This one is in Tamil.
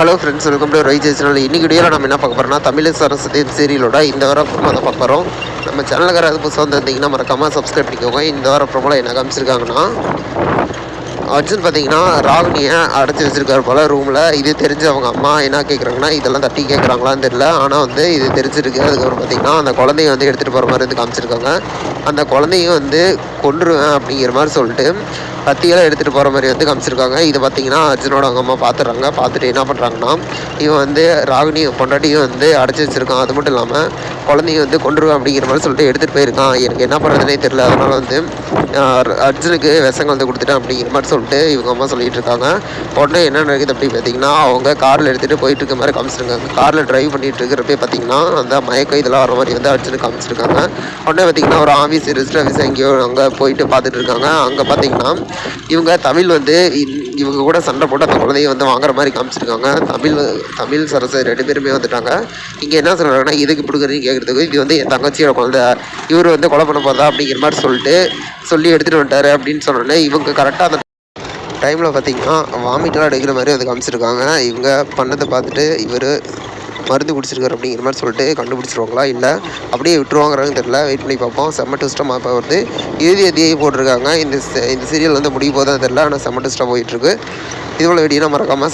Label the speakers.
Speaker 1: ஹலோ ஃப்ரெண்ட்ஸ் வெல்கம் டு ரைஜ் சேனல் இன்றைக்கி வீடியோவில் நம்ம என்ன பார்க்க போகிறோம்னா தமிழ் சரஸ்வதி சீரியலோட இந்த வாரம் ப்ரோமோ அதை பார்க்க போகிறோம் நம்ம சேனலுக்கார அது புதுசாக வந்து இருந்தீங்கன்னா மறக்காமல் சப்ஸ்கிரைப் பண்ணிக்கோங்க. இந்த வாரம் ப்ரோமோவில் என்ன காமிச்சிருக்காங்கன்னா அர்ஜுன் பார்த்தீங்கன்னா ராகினியை அடைச்சி வச்சிருக்காரு போல ரூமில் இது தெரிஞ்சு அவங்க அம்மா என்ன கேட்குறாங்கன்னா இதெல்லாம் தட்டி கேட்குறாங்களான்னு தெரியல. ஆனால் வந்து இது தெரிஞ்சிருக்கு. அதுக்கப்புறம் பார்த்தீங்கன்னா அந்த குழந்தைய வந்து எடுத்துகிட்டு போகிற மாதிரி வந்து காமிச்சிருக்காங்க. அந்த குழந்தையும் வந்து கொன்றுவேன் அப்படிங்கிற மாதிரி சொல்லிட்டு கத்தியெல்லாம் எடுத்துகிட்டு போகிற மாதிரி வந்து காமிச்சிருக்காங்க. இது பார்த்தீங்கன்னா அர்ஜுனோட அவங்க அம்மா பார்த்துறாங்க பார்த்துட்டு என்ன பண்ணுறாங்கன்னா இவன் வந்து ராகினி பொண்டாட்டியும் வந்து அடைச்சி வச்சிருக்கான். அது மட்டும் இல்லாமல் குழந்தையும் வந்து கொண்டுருவேன் அப்படிங்கிற மாதிரி சொல்லிட்டு எடுத்துகிட்டு போயிருக்கான். எனக்கு என்ன பண்ணுறதுனே தெரில அதனால் வந்து அர்ஜுனுக்கு விஷம் வந்து கொடுத்துட்டேன் அப்படிங்கிற மாதிரி சொல்லிட்டு இவங்க அம்மா சொல்லிகிட்டு இருக்காங்க. உடனே என்ன நடக்குது அப்படி பார்த்தீங்கன்னா அவங்க காரில் எடுத்துகிட்டு போயிட்டு இருக்க மாதிரி காமிச்சிருக்காங்க. காரில் ட்ரைவ் பண்ணிகிட்டு இருக்கிறப்ப பார்த்தீங்கன்னா அந்த மயக்கம் இதெல்லாம் வர மாதிரி வந்து அர்ஜுனுக்கு காமிச்சிருக்காங்க. உடனே பார்த்தீங்கன்னா ஒரு ஆஃபீஸ் ரெஜிஸ்டர் ஆஃபீஸ் எங்கேயோ அங்கே போயிட்டு பார்த்துட்டு இருக்காங்க. அங்கே பார்த்தீங்கன்னா இவங்க தமிழ் வந்து இவங்க கூட சண்டை போட்டு அந்த குழந்தைய வந்து வாங்குற மாதிரி காமிச்சிருக்காங்க. தமிழ் தமிழ் சரசு ரெண்டு பேருமே வந்துட்டாங்க. இங்கே என்ன சொல்கிறாங்கன்னா இதுக்கு பிடிக்கிறீங்க கேட்குறதுக்கு இது வந்து என் தங்கச்சியோட குழந்தை. இவர் வந்து கொலை பண்ண போதா அப்படிங்கிற மாதிரி சொல்லிட்டு சொல்லி எடுத்துகிட்டு வந்துட்டாரு அப்படின்னு சொன்னோன்னே இவங்க கரெக்டாக அந்த டைமில் பார்த்தீங்கன்னா வாமிட்டெல்லாம் எடுக்கிற மாதிரி வந்து காமிச்சிருக்காங்க. இவங்க பண்ணதை பார்த்துட்டு இவர் மருந்து குடிச்சிருக்காரு அப்படிங்கிற மாதிரி சொல்லிட்டு கண்டுபிடிச்சிருவாங்களா? இல்லை அப்படியே விட்டுருவாங்கிறாங்கன்னு தெரியல. வெயிட் பண்ணி பார்ப்போம். செம்ம டெஸ்ட்டாக மாப்பா வருது இறுதி அதிகாரி போட்டிருக்காங்க. இந்த இந்த சீரியல் வந்து முடிய போதான் தெரியல. ஆனால் செம்ம டெஸ்ட்டாக போயிட்டுருக்கு. இதுபோல் வீடியோ மறக்காமல்